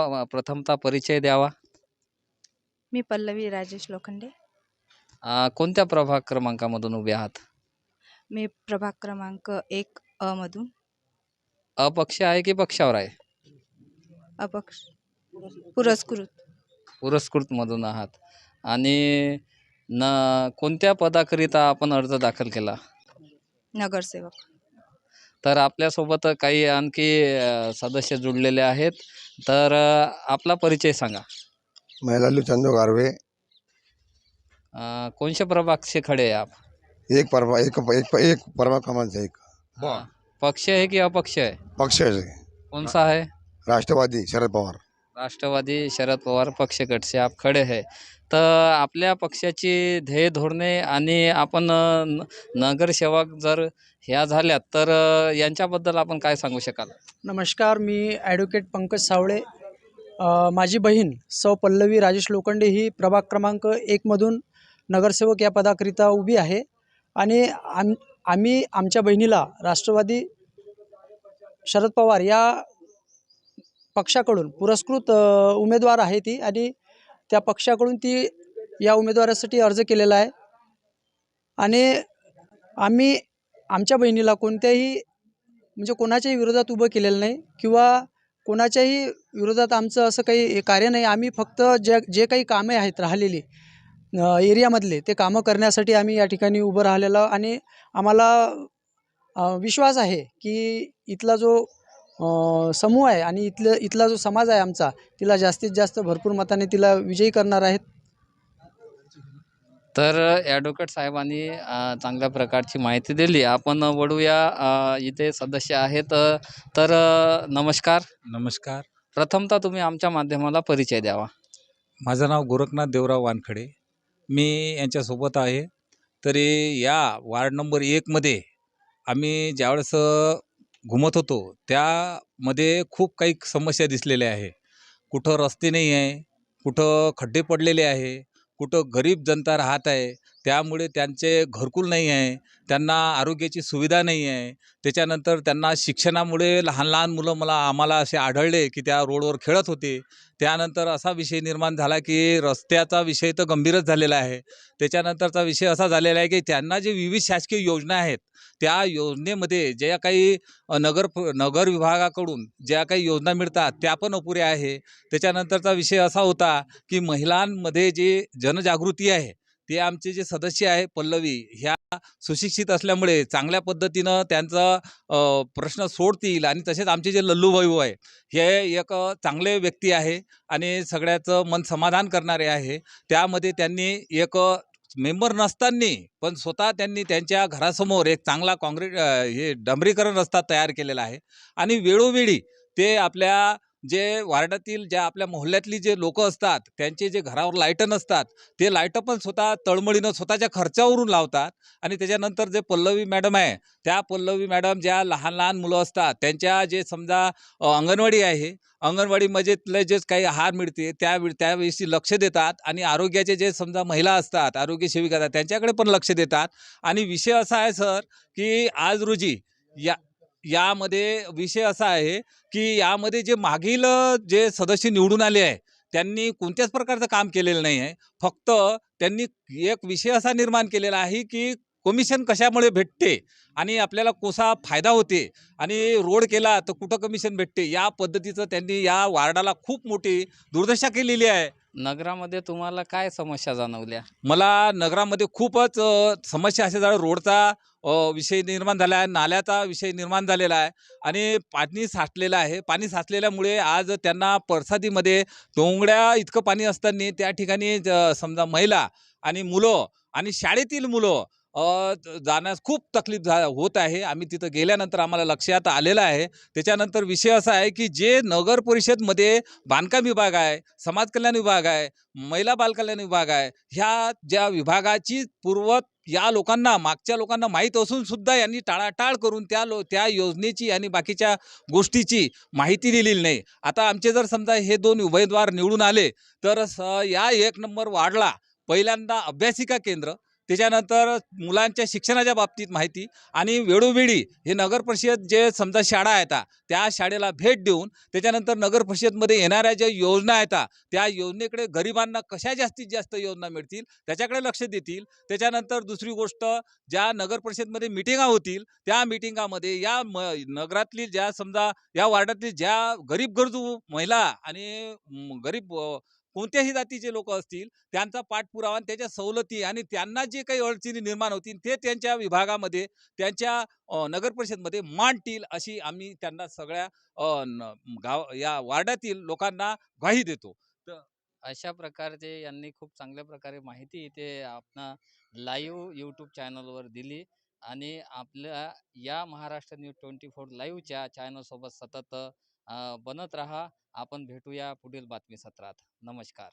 प्रथमतः परिचय द्यावा. मी पल्लवी राजेश लोखंडे. कोणत्या प्रभाग क्रमांकामधून उभे आहात? मी प्रभाग क्रमांक एक अ मधून. अपक्ष आहे की पक्षावर आहे? अपक्ष. पुरस्कृत. पुरस्कृत मधून आहात. आणि न कोणत्या पदाकरिता आपण अर्ज दाखल केला? नगरसेवक. तर आपल्यासोबत काही आणखी अ, सदस्य जुडलेले आहेत. तर अ, आपला परिचय सांगा. मैं लल्लू चंदू गारवे. अ, कोणसे प्रभाग से खड़े हैं आप? एक परवा एक एक एक परवा कमान से एक. हाँ, पक्ष है कि अपक्ष है पक्ष से कौन सा है राष्ट्रवादी शरद पवार. राष्ट्रवादी शरद पवार पक्ष से आप खडे आहे तर आपल्या पक्षाची ध्येय धोरणे आणि आपण न- नगरसेवक जर ह्या झाल्या तर यांच्याबद्दल आपण काय सांगू शकाल? नमस्कार मी ॲडव्होकेट पंकज सावळे. माझी बहीण सौ पल्लवी राजेश लोखंडे ही प्रभाग क्रमांक एकमधून नगरसेवक या पदाकरिता उभी आहे. आणि आम आम्ही आमच्या बहिणीला राष्ट्रवादी शरद पवार या पक्षाकडून पुरस्कृत उमेदवार आहे ती आणि त्या पक्षाकडून ती या उमेदवारासाठी अर्ज केलेला आहे. आणि आम्ही आमच्या बहिणीला कोणत्याही म्हणजे कोणाच्याही विरोधात उभं केलेलं नाही किंवा कोणाच्याही विरोधात आमचं असं काही कार्य नाही. आम्ही फक्त जे जे काही कामे आहेत राहिलेली एरियामधले ते कामं करण्यासाठी आम्ही या ठिकाणी उभं राहिलेलं आणि आम्हाला विश्वास आहे की इथला जो समूह आहे आणि इथलं इथला जो समाज आहे आमचा तिला जास्तीत जास्त भरपूर मताने तिला विजयी करणार आहेत. तर ॲडव्होकेट साहेबांनी चांगल्या प्रकारची माहिती दिली. आपण वळूया इथे सदस्य आहेत तर नमस्कार. नमस्कार. प्रथमतः तुम्ही आमच्या माध्यमाला परिचय द्यावा. माझं नाव गोरखनाथ देवराव वानखडे. मी यांच्यासोबत आहे. तरी या वार्ड नंबर एकमध्ये आम्ही ज्यावेळेस घुमत होतो. त्यामध्ये खूप काही समस्या दिसलेल्या आहे. कुठं रस्ते नाही आहे कुठं खड्डे पडलेले आहे कुठं गरीब जनता राहत आहे त्यामुळे त्यांचे घरकुल नाही आहे त्यांना आरोग्याची सुविधा नाही आहे. त्याच्यानंतर त्यांना शिक्षणामुळे लहान लहान मुलं मला आम्हाला असे आढळले की त्या रोडवर खेळत होते. त्यानंतर असा विषय निर्माण झाला की रस्त्याचा विषय तर गंभीरच झालेला आहे. त्याच्यानंतरचा विषय असा झालेला आहे की त्यांना जे विविध शासकीय योजना आहेत त्या योजनेमध्ये ज्या काही नगर नगर विभागाकडून ज्या काही योजना मिळतात त्या पण अपुऱ्या आहे. त्याच्यानंतरचा विषय असा होता की महिलांमध्ये जे जनजागृती आहे ते आमचे जे सदस्य आहे पल्लवी ह्या सुशिक्षित असल्यामुळे चांगल्या पद्धतीनं त्यांचा प्रश्न सोडतील आणि तसेच आमचे जे लल्लू भाऊ आहे हे एक चांगले व्यक्ती आहे आणि सगळ्याचं मन समाधान करणारे आहे. त्यामध्ये त्यांनी एक मेंबर नसताना पण स्वतः त्यांनी त्यांच्या घरासमोर एक चांगला काँक्रीट हे डांबरीकरण रस्ता तयार केलेला आहे. आणि वेळोवेळी ते आपल्या जे वार्डातील ज्या आपल्या मोहल्ल्यातली जे लोक असतात त्यांचे जे घरावर लायटं नसतात ते लायटं पण स्वतः तळमळीनं स्वतःच्या खर्चावरून लावतात आणि त्याच्यानंतर जे पल्लवी मॅडम आहे त्या पल्लवी मॅडम ज्या लहान लहान मुलं असतात त्यांच्या जे समजा अंगणवाडी आहे अंगणवाडीमध्ये जे काही आहार मिळते त्या त्याविषयी लक्ष देतात आणि आरोग्याचे जे समजा महिला असतात आरोग्य सेविका त्यांच्याकडे पण लक्ष देतात. आणि विषय असा आहे सर की आज रोजी या यामध्ये विषय असा आहे की यामध्ये जे मागील जे सदस्य निवडून आले आहे त्यांनी कोणत्याच प्रकारचं काम केलेलं नाही आहे. फक्त त्यांनी एक विषय असा निर्माण केलेला आहे की कमिशन कशामुळे भेटते आणि आपल्याला कसा फायदा होते आणि रोड केला तर कुठं कमिशन भेटते या पद्धतीचं त्यांनी या वार्डाला खूप मोठी दुर्दशा केलेली आहे. नगरामध्ये तुम्हाला काय समस्या जाणवल्या? मला नगरामध्ये खूपच समस्या अशा झाल्या रोडचा विषय निर्माण झाला आहे नाल्याचा विषय निर्माण झालेला आहे आणि पाणी साठलेलं आहे. पाणी साचलेल्यामुळे आज त्यांना परसादीमध्ये डोंगड्या इतकं पाणी असताना त्या ठिकाणी ज- समजा महिला आणि मुलं आणि शाळेतील मुलं जाण्यास खूप तकलीफ झा होत आहे. आम्ही तिथं गेल्यानंतर आम्हाला लक्षात आलेलं आहे. त्याच्यानंतर विषय असा आहे की जे नगर परिषदमध्ये बांधकाम विभाग आहे समाज कल्याण विभाग आहे महिला बालकल्याण विभाग आहे ह्या ज्या विभागाची पूर्वत या लोकांना मागच्या लोकांना माहीत असून सुद्धा यांनी टाळाटाळ करून त्या लो त्या योजनेची आणि बाकीच्या गोष्टीची माहिती दिलेली नाही. आता आमचे जर समजा हे दोन उमेदवार निवडून आले तर स या एक नंबर वाढला. पहिल्यांदा अभ्यासिका केंद्र त्याच्यानंतर मुलांच्या शिक्षणाच्या बाबतीत माहिती आणि वेळोवेळी हे नगर परिषद जे समजा शाळा आहेत त्या शाळेला भेट देऊन त्याच्यानंतर नगर परिषदमध्ये येणाऱ्या ज्या योजना आहेत त्या योजनेकडे गरिबांना कशा जास्तीत जास्त योजना मिळतील त्याच्याकडे लक्ष देतील. त्याच्यानंतर दुसरी गोष्ट ज्या नगर परिषदमध्ये मिटिंगा होतील त्या मिटिंगामध्ये या म नगरातली ज्या समजा या वार्डातली ज्या गरीब गरजू महिला आणि गरीब कोणत्याही जातीचे लोक असतील त्यांचा पाठपुरावा आणि त्याच्या सवलती आणि त्यांना जे काही अडचणी निर्माण होतील ते त्यांच्या विभागामध्ये त्यांच्या नगर परिषदमध्ये मांडतील अशी आम्ही त्यांना सगळ्या गाव या वार्डातील लोकांना ग्वाही देतो. अशा प्रकारचे यांनी खूप चांगल्या प्रकारे माहिती इथे आपण लाईव्ह यूट्यूब चॅनलवर दिली आणि आपल्या या महाराष्ट्र न्यूज ट्वेंटी फोर लाईव्हच्या चॅनलसोबत सतत बनत रहा. आपण भेटूया पुढील बातमी सत्रात नमस्कार.